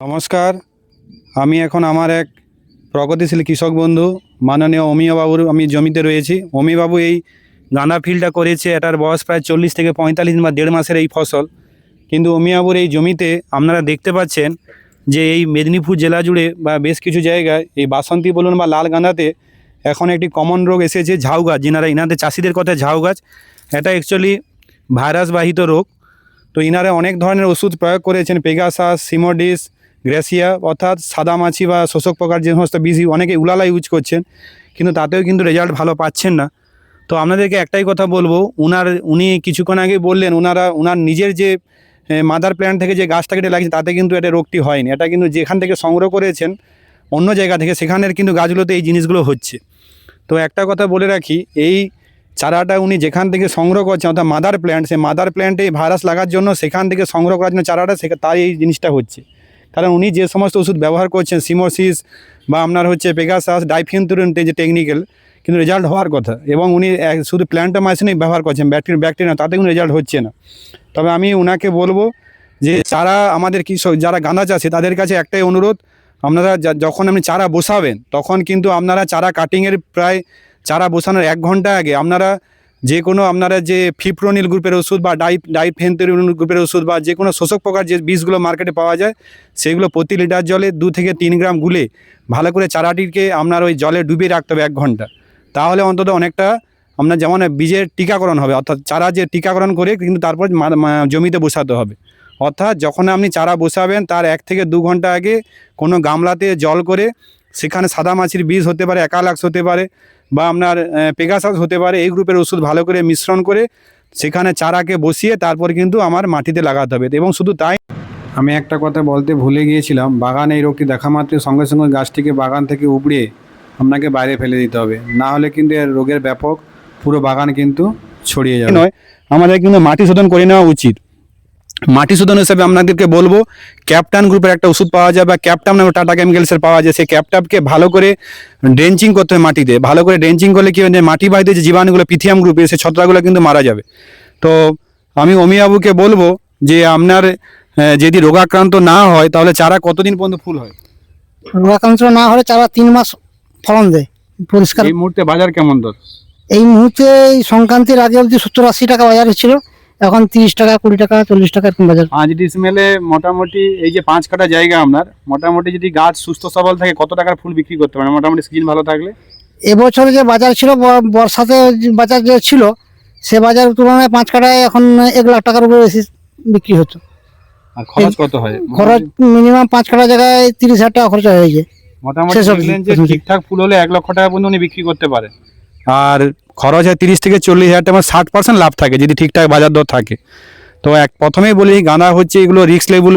নমস্কার। আমি এখন আমার এক প্রগতিশীল কৃষক বন্ধু, মাননীয় অমিয় বাবুর আমি জমিতে রয়েছি। অমিবাবু এই গাঁদা ফিল্ডটা করেছে, এটার বয়স প্রায় চল্লিশ থেকে পঁয়তাল্লিশ বা দেড় মাসের এই ফসল। কিন্তু অমিয়াবুর এই জমিতে আপনারা দেখতে পাচ্ছেন যে এই মেদিনীপুর জেলা জুড়ে বা বেশ কিছু জায়গায় এই বাসন্তী বলুন বা লাল গাঁদাতে এখন একটি কমন রোগ এসেছে, ঝাউ গাছ। যেনারা, ইনাদের চাষিদের কথা, ঝাউ গাছ। এটা অ্যাকচুয়ালি ভাইরাসবাহিত রোগ। তো ইনারা অনেক ধরনের ওষুধ প্রয়োগ করেছেন পেগাসাস সিমোডিস গ্রেসিয়া অর্থাৎ সাদা মাছি বা শোষক প্রকার যে সমস্ত বীজ অনেকে উলালা ইউজ করছেন, কিন্তু তাতেও কিন্তু রেজাল্ট ভালো পাচ্ছেন না। তো আপনাদেরকে একটাই কথা বলব, উনার, উনি কিছুক্ষণ আগে বললেন ওনারা ওনার নিজের যে মাদার প্ল্যান্ট থেকে যে গাছটা কেটে লাগছে তাতে কিন্তু এটা রোগটি হয়নি। এটা কিন্তু যেখান থেকে সংগ্রহ করেছেন, অন্য জায়গা থেকে, সেখানের কিন্তু গাছগুলোতে এই জিনিসগুলো হচ্ছে। তো একটা কথা বলে রাখি, এই চারাটা উনি যেখান থেকে সংগ্রহ করছেন, অর্থাৎ মাদার প্ল্যান্ট সেই মাদার প্ল্যান্টে ভাইরাস লাগার জন্য সেখান থেকে সংগ্রহ করার জন্য চারাটা, সে, তাই এই জিনিসটা হচ্ছে। কারণ উনি যে সমস্ত ওষুধ ব্যবহার করছেন সিমোসিস বা আপনার হচ্ছে পেগাসাস ডাইফিনতুরেন্টে যে টেকনিক্যাল কিন্তু রেজাল্ট হওয়ার কথা। এবং উনি শুধু প্ল্যান্টোমাইসিনই ব্যবহার করছেন ব্যাকটেরিয়া ব্যাকটেরিয়া তাতে কোনো রেজাল্ট হচ্ছে না। তবে আমি ওনাকে বলব যে চারা আমাদের কৃষক যারা গাঁদা চাষি তাদের কাছে একটাই অনুরোধ, আপনারা যখন আপনি চারা বসাবেন, তখন কিন্তু আপনারা চারা কাটিংয়ের প্রায়, চারা বসানোর এক ঘণ্টা আগে আপনারা যে কোনো আপনারা যে ফিপ্রোনিল গ্রুপের ওষুধ বা ডাই ডাইফেন্থেরিল গ্রুপের ওষুধ বা যে কোনো শোষক প্রকার যে বীজগুলো মার্কেটে পাওয়া যায়, সেগুলো প্রতি লিটার জলে দু থেকে তিন গ্রাম গুলে ভালো করে চারাটিকে আপনার ওই জলে ডুবিয়ে রাখতে হবে এক ঘণ্টা। তাহলে অন্তত অনেকটা আপনার যেমন বীজের টিকাকরণ হবে, অর্থাৎ চারা যে টিকাকরণ করে কিন্তু তারপর জমিতে বসাতে হবে। অর্থাৎ যখন আপনি চারা বসাবেন, তার এক থেকে দু ঘণ্টা আগে কোনো গামলাতে জল করে, সেখানে সাদা মাছির বীজ হতে পারে, একালাক্স হতে পারে বা আপনার পেগাসাস হতে পারে, এই গ্রুপের ওষুধ ভালো করে মিশ্রণ করে সেখানে চারাকে বসিয়ে তারপর কিন্তু আমার মাটিতে লাগাতে হবে। এবং শুধু তাই আমি একটা কথা বলতে ভুলে গিয়েছিলাম, বাগানে এই রোগটি দেখা মাত্র সঙ্গে সঙ্গে গাছটিকে বাগান থেকে উপড়িয়ে আপনাকে বাইরে ফেলে দিতে হবে। না হলে কিন্তু এর রোগের ব্যাপক পুরো বাগান কিন্তু ছড়িয়ে যাবে। নয়, আমাদের কিন্তু মাটি শোধন করে নেওয়া উচিত। মাটি শোধন হিসেবে আপনাদেরকে বলব ক্যাপটান গ্রুপের একটা ওষুধ পাওয়া যায় বা ক্যাপটাম নামে টাটা কেমিক্যালসের পাওয়া যায়। সেই ক্যাপটাপকে ভালো করে ড্রেঞ্চিং করতে হবে মাটিতে। ভালো করে ড্রেঞ্চিং করলে কী হয় যে মাটি বাড়িতে যে জীবাণুগুলো পিথিয়াম গ্রুপে সেই ছত্রাকগুলো কিন্তু মারা যাবে। তো আমি অমিয়াবুকে বলব যে আপনার যদি রোগাক্রান্ত না হয় তাহলে চারা কতদিন পর্যন্ত ফুল হয়? রোগাক্রান্ত না হলে চারা তিন মাস ফলন দেয়। পরিষ্কার। এই মুহূর্তে বাজার কেমন দর? এই মুহূর্তে এই সংক্রান্তির আগে অবধি সত্তর আশি টাকা বাজার ছিল এখন তিরিশ টাকা কুড়ি টাকা চল্লিশ টাকা এরকম বাজার। পাঁচ ডিসমেলে মোটামুটি এই যে পাঁচ কাটা জায়গা আপনার মোটামুটি যদি গাছ সুস্থ সবল থাকে কত টাকার ফুল বিক্রি করতে পারে মোটামুটি সিজন ভালো থাকলে? এবছরে যে বাজার ছিল বর্ষাতে বাজার যে ছিল সে বাজার তুলনায় পাঁচ কাটায় এখন এক লাখ টাকার উপরে বেশি বিক্রি হতো আর খরচ কত হয়? খরচ মিনিমাম পাঁচ কাটা জায়গায় তিরিশ হাজার টাকা খরচা হয়েছে মোটামুটি। ঠিকঠাক ফুল হলে এক লক্ষ টাকা পর্যন্ত উনি বিক্রি করতে পারে। আর খরচ হয় তিরিশ থেকে চল্লিশ হাজার টাকা ষাট পার্সেন্ট লাভ থাকে, যদি ঠিকঠাক বাজার দর থাকে। তো এক, প্রথমেই বলি, গাঁদা হচ্ছে এগুলো রিক্স লেবুল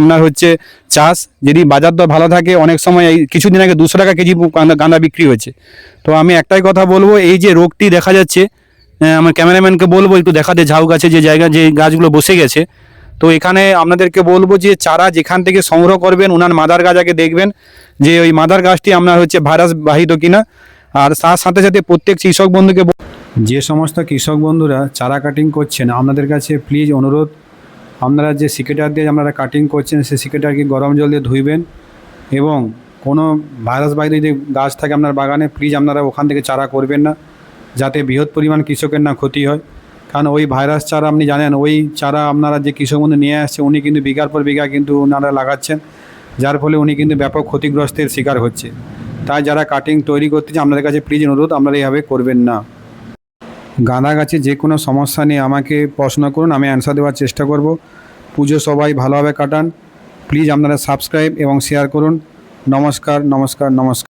আপনার হচ্ছে চাষ। যদি বাজার দর ভালো থাকে, অনেক সময় এই কিছুদিন আগে দুশো টাকা কেজি গাঁদা বিক্রি হচ্ছে তো আমি একটাই কথা বলব, এই যে রোগটি দেখা যাচ্ছে আমার ক্যামেরাম্যানকে বলব, একটু দেখাতে ঝাউ গাছে যে জায়গা, যে গাছগুলো বসে গেছে। তো এখানে আপনাদেরকে বলব যে, চারা যেখান থেকে সংগ্রহ করবেন ওনার মাদার গাছ আগে দেখবেন, যে ওই মাদার গাছটি আপনার হচ্ছে ভাইরাস বাহিত কিনা। আর তার সাথে সাথে প্রত্যেক কৃষক বন্ধুকে যে সমস্ত কৃষক বন্ধুরা চারা কাটিং করছেন, আপনাদের কাছে প্লিজ অনুরোধ। আপনারা যে সিকেটার দিয়ে আপনারা কাটিং করছেন, সেই সিকেটারকে গরম জল দিয়ে ধুইবেন এবং কোনো ভাইরাস বাহিত যদি গাছ থাকে আপনার বাগানে প্লিজ আপনারা ওখান থেকে চারা করবেন না, যাতে বৃহৎ পরিমাণ কৃষকের না ক্ষতি হয়। কারণ ওই ভাইরাস চারা আপনি জানেন, ওই চারা আপনারা যে কৃষক বন্ধু নিয়ে আসছে, উনি কিন্তু বিঘার পর বিঘা কিন্তু ওনারা লাগাচ্ছেন, যার ফলে উনি কিন্তু ব্যাপক ক্ষতিগ্রস্তের শিকার হচ্ছে। তাই যারা কাটিং তৈরি করতে চান আপনাদের কাছে প্লিজ অনুরোধ, আপনারা এইভাবে করবেন না। গাঁদা গাছে যে কোনো সমস্যা নিয়ে আমাকে প্রশ্ন করুন, আমি অ্যান্সার দেওয়ার চেষ্টা করব। পুজো সবাই ভালোভাবে কাটান। প্লিজ আপনারা সাবস্ক্রাইব এবং শেয়ার করুন। নমস্কার নমস্কার নমস্কার।